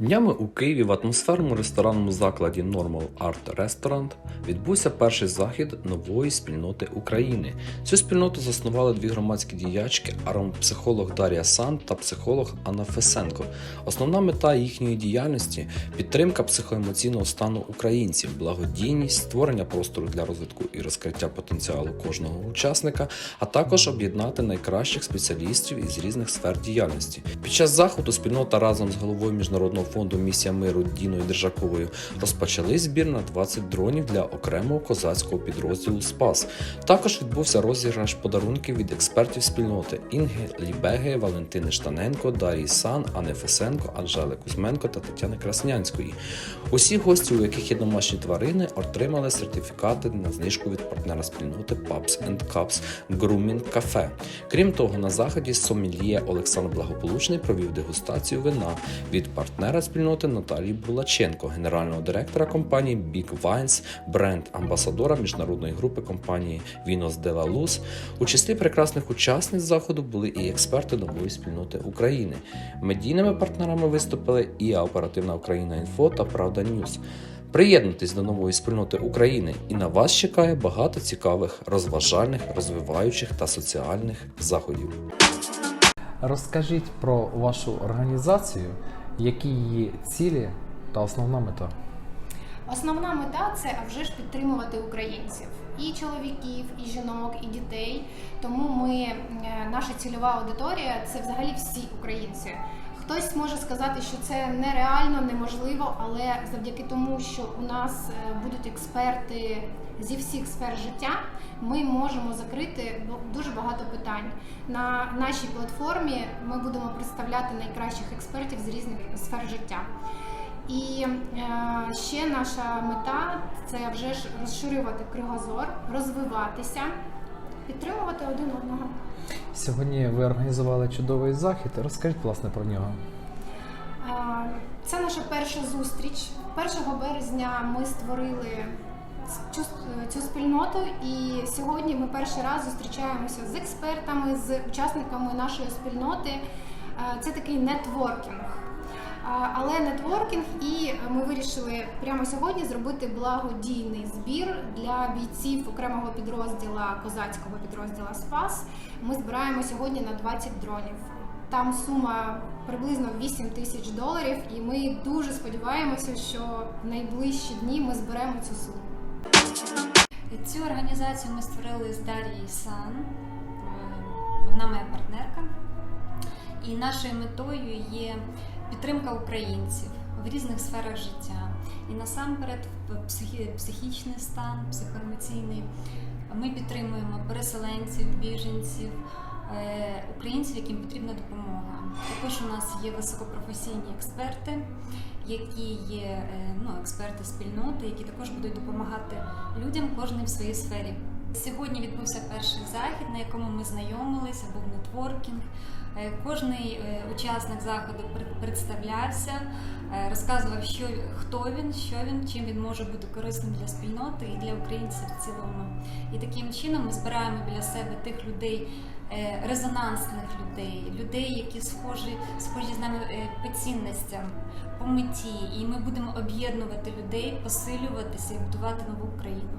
Днями у Києві в атмосферному ресторанному закладі Normal Art Restaurant відбувся перший захід нової спільноти України. Цю спільноту заснували дві громадські діячки, аромпсихолог Дар'я Сан та психолог Анна Фесенко. Основна мета їхньої діяльності підтримка психоемоційного стану українців, благодійність, створення простору для розвитку і розкриття потенціалу кожного учасника, а також об'єднати найкращих спеціалістів із різних сфер діяльності. Під час заходу спільнота разом з головою міжнародного фонду Місія миру Діною Держаковою розпочали збір на 20 дронів для окремого козацького підрозділу Спас. Також відбувся розіграш подарунків від експертів спільноти Інги Лібеги, Валентини Штаненко, Дарії Сан, Ани Фесенко, Анжели Кузьменко та Тетяни Краснянської. Усі гості, у яких є домашні тварини, отримали сертифікати на знижку від партнера спільноти Pubs and Cups Grooming Cafe. Крім того, на заході сомельє Олександр Благополучний провів дегустацію вина від партнера спільноти Наталії Булаченко, генерального директора компанії Big Wines, бренд-амбасадора міжнародної групи компанії Vinos de la Luz. У числі прекрасних учасниць заходу були і експерти нової спільноти України. Медійними партнерами виступили і Оперативна Україна Інфо та Правда Ньюс. Приєднуйтесь до нової спільноти України, і на вас чекає багато цікавих, розважальних, розвиваючих та соціальних заходів. Розкажіть про вашу організацію, які її цілі та основна мета. Основна мета це а вже ж підтримувати українців і чоловіків, і жінок, і дітей. Тому ми, е, наша цільова аудиторія це взагалі всі українці. Хтось може сказати, що це нереально, неможливо, але завдяки тому, що у нас е, будуть експерти зі всіх сфер життя, ми можемо закрити дуже багато питань. На нашій платформі ми будемо представляти найкращих експертів з різних сфер життя. І е, ще наша мета це вже ж розширювати кругозор, розвиватися, підтримувати один одного. Сьогодні ви організували чудовий захід. Розкажіть власне про нього. Це наша перша зустріч. 1 березня ми створили цю, цю спільноту, і сьогодні ми перший раз зустрічаємося з експертами, з учасниками нашої спільноти. Це такий нетворкінг. Але нетворкінг, і ми вирішили прямо сьогодні зробити благодійний збір для бійців окремого підрозділа козацького підрозділа Спас. Ми збираємо сьогодні на 20 дронів. Там сума приблизно 8 тисяч доларів, і ми дуже сподіваємося, що в найближчі дні ми зберемо цю суму. Цю організацію ми створили з Дарією Сан. Е, Вона моя партнерка. І нашою метою є підтримка українців в різних сферах життя. І насамперед психі- психічний стан, психоемоційний. Ми підтримуємо переселенців, біженців, е, українців, яким потрібна допомога. Також у нас є високопрофесійні експерти, які є е, ну, експерти спільноти, які також будуть допомагати людям, кожен в своїй сфері. Сьогодні відбувся перший захід, на якому ми знайомилися, був нетворкінг. Е, Кожний е, учасник заходу пред- представлявся, е, розказував, що хто він, що він, чим він може бути корисним для спільноти і для українців в цілому. І таким чином ми збираємо біля себе тих людей, резонансних людей, людей, які схожі, схожі з нами по цінностям, по меті. І ми будемо об'єднувати людей, посилюватися і будувати нову Україну.